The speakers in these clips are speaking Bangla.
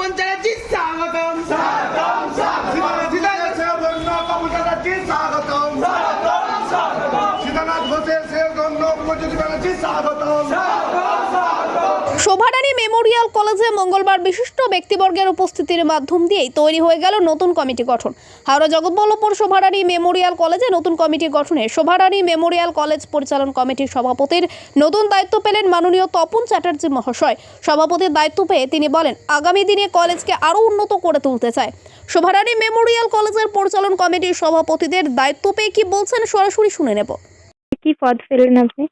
पंचायतची स्वागतम स्वागतम स्वागतम जिल्हा पंचायतची स्वागतम स्वागतम स्वागतम सिद्धनाथ भोसे सेवक नोक मजुरी स्वागतम स्वागतम स्वागतम শোভারানী মেমোরিয়াল কলেজে মঙ্গলবার বিশিষ্ট ব্যক্তিবর্গের উপস্থিতির মাধ্যম দিয়েই তৈরি হয়ে গেল নতুন কমিটি গঠন। হাওড়া জগৎবল্লভপুর শোভারানী মেমোরিয়াল কলেজে নতুন কমিটি গঠনে শোভারানী মেমোরিয়াল কলেজ পরিচালন কমিটির সভাপতির নতুন দায়িত্ব পেলেন মাননীয় তপন চ্যাটার্জি মহাশয়। সভাপতির দায়িত্ব পেয়ে তিনি বলেন আগামী দিনে কলেজকে আরও উন্নত করে তুলতে চায় শোভারানী মেমোরিয়াল কলেজের পরিচালন কমিটির সভাপতিদের দায়িত্ব পেয়ে কি বলছেন সরাসরি শুনে নেব। কি পদ পেলেন আপনি?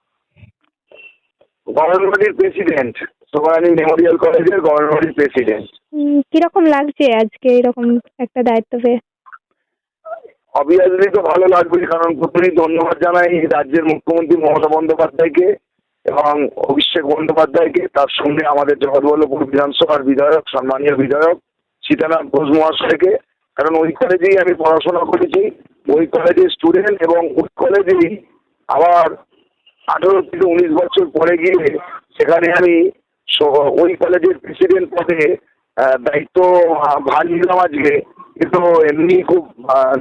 গভর্নমেন্টের প্রেসিডেন্ট। সোমারানী মেমোরিয়াল কলেজের গভর্নমেন্টের প্রেসিডেন্ট কীরকম লাগছে আজকে এরকম একটা দায়িত্ব পেয়ে? অবভিয়াসলি তো ভালো লাগবে কারণ প্রথমেই ধন্যবাদ জানাই রাজ্যের মুখ্যমন্ত্রী মমতা বন্দ্যোপাধ্যায়কে এবং অভিষেক বন্দ্যোপাধ্যায়কে তার সঙ্গে আমাদের জগৎবল্লভপুর বিধানসভার বিধায়ক সম্মানীয় বিধায়ক সীতারাম ঘোষ মহাশয়কে। কারণ ওই কলেজেই আমি পড়াশোনা করেছি ওই কলেজের স্টুডেন্ট এবং ওই কলেজেই আবার আঠেরো থেকে উনিশ বছর পরে গিয়ে সেখানে আমি ওই কলেজের প্রেসিডেন্ট পদে দায়িত্ব ভার নিলাম আজকে। কিন্তু এমনি খুব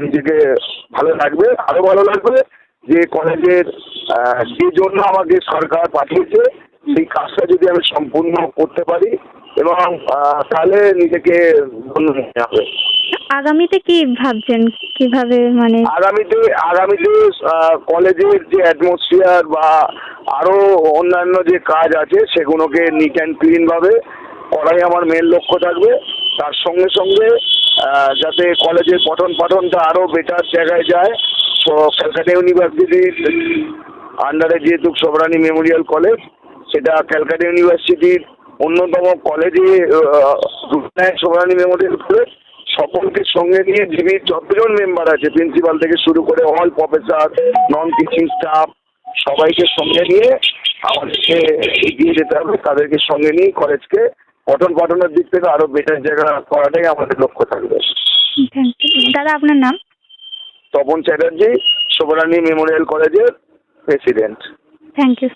নিজেকে ভালো লাগবে, আরও ভালো লাগবে যে কলেজের যে জন্য আমাকে সরকার পাঠিয়েছে, সেই কাজটা যদি আমি সম্পূর্ণ করতে পারি এবং তাহলে নিজেকে ধন্য মনে হবে। আগামীতে কি ভাবছেন? কীভাবে মানে আগামীতে আগামীতে কলেজের যে অ্যাটমসফিয়ার বা আরও অন্যান্য যে কাজ আছে, সেগুলোকে নিট অ্যান্ড ক্লিন ভাবে করাই আমার মেন লক্ষ্য থাকবে। তার সঙ্গে সঙ্গে যাতে কলেজের পঠন পাঠনটা আরও বেটার জায়গায় যায়। তো ক্যালকাটা ইউনিভার্সিটির আন্ডারে যেহেতু সোবরানী মেমোরিয়াল কলেজ, সেটা ক্যালকাটা ইউনিভার্সিটির অন্যতম কলেজে সোবরানী মেমোরিয়াল কলেজ সকলকে সঙ্গে নিয়ে জিবির যতজন মেম্বার আছে প্রিন্সিপাল থেকে শুরু করে all professor non teaching staff সবাইকে সঙ্গে নিয়ে আমাদেরকে এগিয়ে যেতে হবে। তাদেরকে সঙ্গে নিয়ে কলেজকে পঠন পাঠনের দিক থেকে আরও বেটার জায়গা করাটাই আমাদের লক্ষ্য থাকবে। দাদা আপনার নাম? তপন চ্যাটার্জি সোবরানী মেমোরিয়াল কলেজের প্রেসিডেন্ট থ্যাংক ইউ